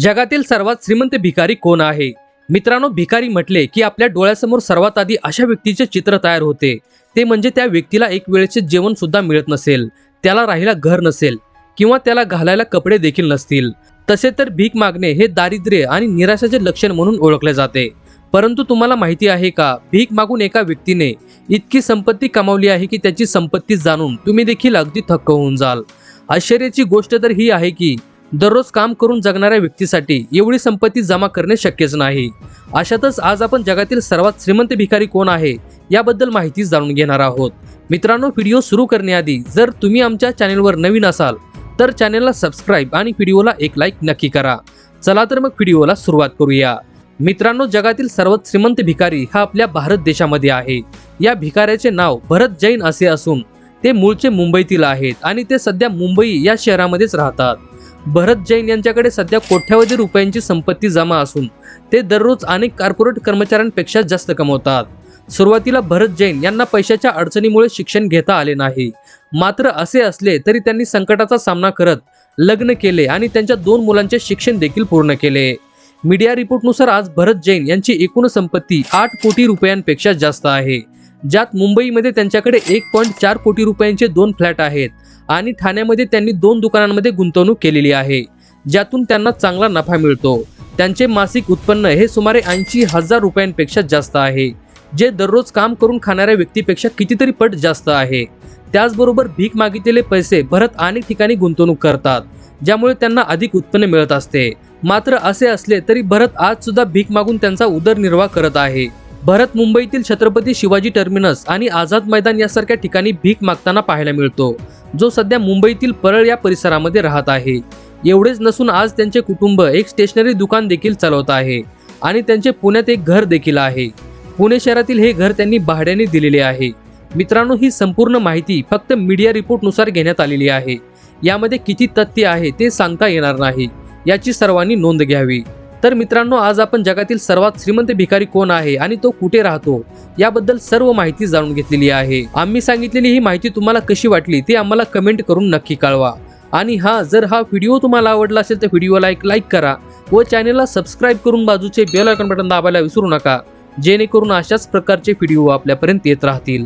जगातील सर्वात श्रीमंत भिकारी कोण आहे? मित्रांनो भिकारी म्हटले की आपल्या डोळ्यासमोर सर्वात आधी अशा व्यक्तीचे चित्र तयार होते. ते म्हणजे त्या व्यक्तीला एक वेळेचे जेवण सुद्धा मिळत नसेल. त्याला राहायला घर नसेल किंवा त्याला घालायला कपडे देखील नसतील. तसे तर भीक मागणे हे दारिद्र्य आणि निराशाचे लक्षण म्हणून ओळखले जाते. परंतु तुम्हाला माहिती आहे का भीक मागून एका व्यक्तीने इतकी संपत्ती कमावली आहे की त्याची संपत्ती जाणून तुम्ही देखील अगदी थक्क होऊन जाल. आश्चर्याची गोष्ट तर ही आहे की दररोज काम करून जगणाऱ्या व्यक्तीसाठी एवढी संपत्ती जमा करणे शक्यच नाही. अशातच आज आपण जगातील सर्वात श्रीमंत भिकारी कोण आहे याबद्दल माहिती जाणून घेणार आहोत. मित्रांनो व्हिडिओ सुरू करण्याआधी जर तुम्ही आमच्या चॅनेलवर नवीन असाल तर चॅनेलला सबस्क्राईब आणि व्हिडिओला एक लाईक नक्की करा. चला तर मग व्हिडिओला सुरुवात करूया. मित्रांनो जगातील सर्वात श्रीमंत भिकारी हा आपल्या भारत देशामध्ये आहे. या भिकाऱ्याचे नाव भरत जैन असे असून ते मूळचे मुंबईतील आहेत आणि ते सध्या मुंबई या शहरामध्येच राहतात. भरत जैन यांच्याकडे सध्या कोट्यावधी रुपयांची संपत्ती जमा असून ते दररोज अनेक कॉर्पोरेट कर्मचाऱ्यांपेक्षा जास्त कमवतात. सुरुवातीला भरत जैन यांना पैशाच्या अडचणीमुळे शिक्षण घेता आले नाही. मात्र असे असले तरी त्यांनी संकटाचा सामना करत लग्न केले आणि त्यांच्या दोन मुलांचे शिक्षण देखील पूर्ण केले. मीडिया रिपोर्टनुसार आज भरत जैन यांची एकूण संपत्ती आठ कोटी रुपयांपेक्षा जास्त आहे. ज्यात मुंबईमध्ये त्यांच्याकडे एक पॉईंट चार कोटी रुपयांचे दोन फ्लॅट आहेत. आणि ठाण्यामध्ये त्यांनी दोन दुकानांमध्ये गुंतवणूक केलेली आहे ज्यातून त्यांना चांगला नफा मिळतो. त्यांचे मासिक उत्पन्न हे सुमारे ऐंशी हजार रुपयांपेक्षा जास्त आहे जे दररोज काम करून खाणाऱ्या व्यक्तीपेक्षा कितीतरी पट जास्त आहे. त्याचबरोबर भीक मागितलेले पैसे भरत अनेक ठिकाणी गुंतवणूक करतात ज्यामुळे त्यांना अधिक उत्पन्न मिळत असते. मात्र असे असले तरी भरत आज सुद्धा भीक मागून त्यांचा उदरनिर्वाह करत आहे. भरत मुंबईतील छत्रपती शिवाजी टर्मिनस आणि आझाद मैदान यासारख्या ठिकाणी भीक मागताना पाहायला मिळतो. जो सध्या मुंबईतील परळ या परिसरामध्ये राहत आहे. एवढेच नसून आज त्यांचे कुटुंब एक स्टेशनरी दुकान देखील चालवत आहे आणि त्यांचे पुण्यात एक घर देखील आहे. पुणे शहरातील हे घर त्यांनी भाड्याने दिलेले आहे. मित्रांनो ही संपूर्ण माहिती फक्त मीडिया रिपोर्टनुसार घेण्यात आलेली आहे. यामध्ये किती तथ्य आहे ते सांगता येणार नाही. याची सर्वांनी नोंद घ्यावी. तर मित्रांनो आज आपण जगातील सर्वात श्रीमंत भिकारी कोण आहे आणि तो कुठे राहतो याबद्दल सर्व माहिती जाणून घेतलेली आहे. आम्ही सांगितलेली ही माहिती तुम्हाला कशी वाटली ते आम्हाला कमेंट करून नक्की कळवा. आणि हा जर हा व्हिडिओ तुम्हाला आवडला असेल तर व्हिडिओला एक लाईक करा व चॅनेलला सबस्क्राईब करून बाजूचे बेल आयकॉन बटन दाबायला विसरू नका जेणेकरून अशाच प्रकारचे व्हिडिओ आपल्यापर्यंत येत राहतील.